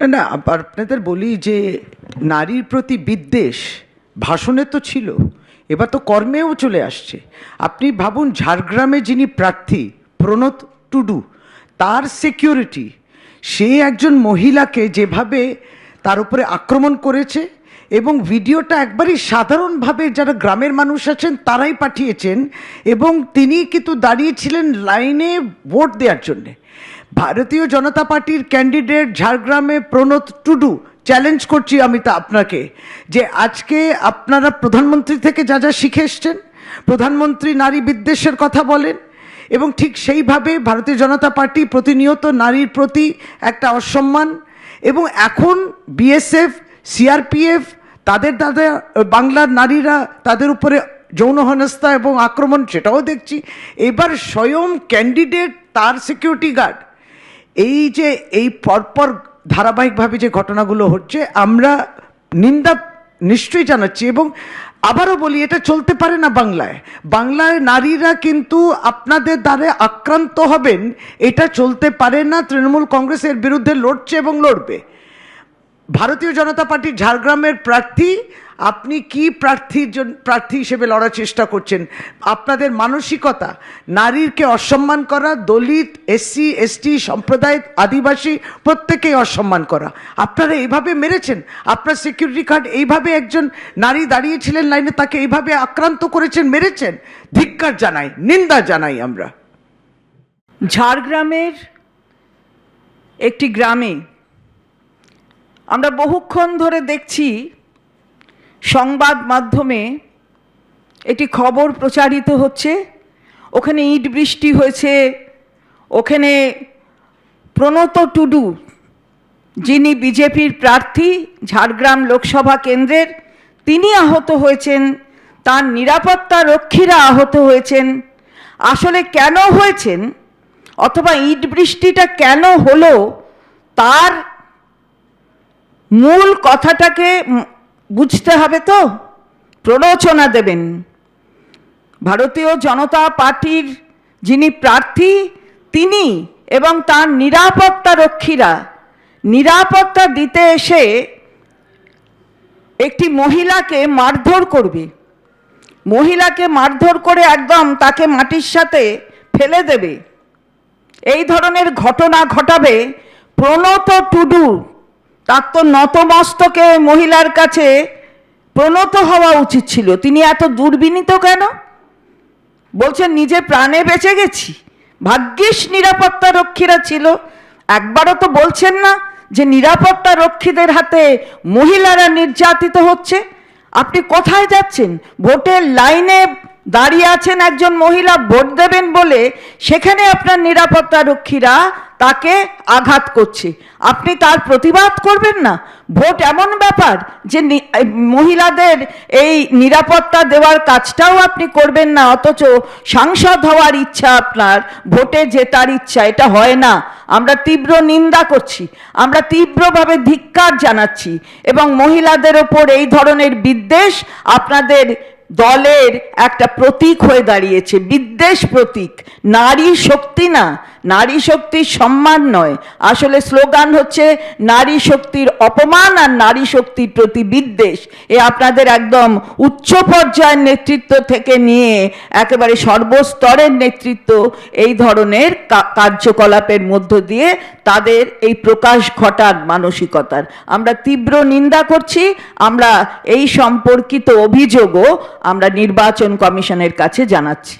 না না আপনাদের বলি যে নারীর প্রতি বিদ্বেষ ভাষণে তো ছিল, এবার তো কর্মেও চলে আসছে। আপনি ভাবুন, ঝাড়গ্রামে যিনি প্রার্থী, প্রণত টুডু, তার সিকিউরিটি সে একজন মহিলাকে যেভাবে তার উপরে আক্রমণ করেছে এবং ভিডিওটা একবারই সাধারণভাবে যারা গ্রামের মানুষ আছেন, তারাই পাঠিয়েছেন এবং তিনি কিন্তু দাঁড়িয়েছিলেন লাইনে ভোট দেওয়ার জন্যে। ভারতীয় জনতা পার্টির ক্যান্ডিডেট ঝাড়গ্রামে প্রণত টুডু। চ্যালেঞ্জ করছি আমি তা আপনাকে, যে আজকে আপনারা প্রধানমন্ত্রী থেকে যা যা শিখে এসছেন, প্রধানমন্ত্রী নারী বিদ্বেষের কথা বলেন, এবং ঠিক সেইভাবে ভারতীয় জনতা পার্টি প্রতিনিয়ত নারীর প্রতি একটা অসম্মান, এবং এখন বিএসএফ সিআরপিএফ তাদের তাদের বাংলার নারীরা তাদের উপরে যৌন হেনস্থা এবং আক্রমণ, সেটাও দেখছি। এবার স্বয়ং ক্যান্ডিডেট তার সিকিউরিটি গার্ড এই যে, এই পরপর ধারাবাহিকভাবে যে ঘটনাগুলো হচ্ছে, আমরা নিন্দা নিশ্চয়ই জানাচ্ছি এবং আবারও বলি, এটা চলতে পারে না বাংলায়। বাংলায় নারীরা কিন্তু আপনাদের দ্বারে আক্রান্ত হবেন, এটা চলতে পারে না, তৃণমূল কংগ্রেসের বিরুদ্ধে লড়ছে এবং লড়বে। ভারতীয় জনতা পার্টির ঝাড়গ্রামের প্রার্থী, আপনি কি প্রার্থীর জন্য প্রার্থী হিসেবে লড়ার চেষ্টা করছেন? আপনাদের মানসিকতা, নারীরকে অসম্মান করা, দলিত, এসসি, এসটি সম্প্রদায় আদিবাসী প্রত্যেকেই অসম্মান করা। আপনারা এইভাবে মেরেছেন? আপনার সিকিউরিটি গার্ড এইভাবে একজন নারী দাঁড়িয়েছিলেন লাইনে, তাকে এইভাবে আক্রান্ত করেছেন, মেরেছেন? ধিক্কার জানাই, নিন্দা জানাই আমরা। ঝাড়গ্রামের একটি গ্রামে আমরা বহুক্ষণ ধরে দেখছি সংবাদ মাধ্যমে এটি খবর প্রচারিত হচ্ছে। ওখানে ইট বৃষ্টি হয়েছে। ওখানে প্রণত টুডু, যিনি বিজেপির প্রার্থী, ঝাড়গ্রাম লোকসভা কেন্দ্রের, তিনি আহত হয়েছেন। তার নিরাপত্তা রক্ষীরা আহত হয়েছেন। আসলে কেন হয়েছেন? অথবা ইট বৃষ্টিটা কেন হলো? তার মূল কথাটাকে বুঝতে হবে তো? প্ররোচনা দেবেন। ভারতীয় জনতা পার্টির যিনি প্রার্থী, তিনি এবং তার নিরাপত্তা রক্ষীরা, নিরাপত্তা দিতে এসে একটি মহিলাকে মারধর করবে। মহিলাকে মারধর করে একদম তাকে মাটির সাথে ফেলে দেবে। এই ধরনের ঘটনা ঘটাবে প্রণত টুডু তার তো নতমস্তকে মহিলার কাছে প্রণত হওয়া উচিত ছিল। তিনি এত দুর্বিনীত কেন? বলছেন, নিজে প্রাণে বেঁচে গেছি। ভাগ্যিস নিরাপত্তা রক্ষীরা ছিল। একবারও তো বলছেন না যে নিরাপত্তা রক্ষীদের হাতে মহিলারা নির্যাতিত হচ্ছে। আপনি কোথায় যাচ্ছেন? ভোটের লাইনে দাঁড়িয়ে আছেন একজন মহিলা, ভোট দেবেন বলে সেখানে আপনার নিরাপত্তা রক্ষীরা তাকে আঘাত করছে। আপনি তার প্রতিবাদ করবেন না? ভোট এমন ব্যাপার যে মহিলাদের এই নিরাপত্তা দেওয়ার কাজটাও আপনি করবেন না, অথচ সাংসদ হওয়ার ইচ্ছা আপনার, ভোটে জেতার ইচ্ছা, এটা হয় না। আমরা তীব্র নিন্দা করছি, আমরা তীব্রভাবে ধিক্কার জানাচ্ছি এবং মহিলাদের ওপর এই ধরনের বিদ্বেষ আপনাদের দলের একটা প্রতীক হয়ে দাঁড়িয়েছে বিদ্বেষ প্রতীক। নারী শক্তি না নারী শক্তির সম্মান নয়। আসলে স্লোগান হচ্ছে নারী শক্তির অপমান আর নারী শক্তির প্রতি বিদ্বেষ। এ আপনাদের একদম উচ্চ পর্যায়ের নেতৃত্ব থেকে নিয়ে একেবারে সর্বস্তরের নেতৃত্ব এই ধরনের কার্যকলাপের মধ্য দিয়ে তাদের এই প্রকাশ ঘটার মানসিকতার। আমরা তীব্র নিন্দা করছি, আমরা এই সম্পর্কিত অভিযোগও আমরা নির্বাচন কমিশনের কাছে জানাচ্ছি।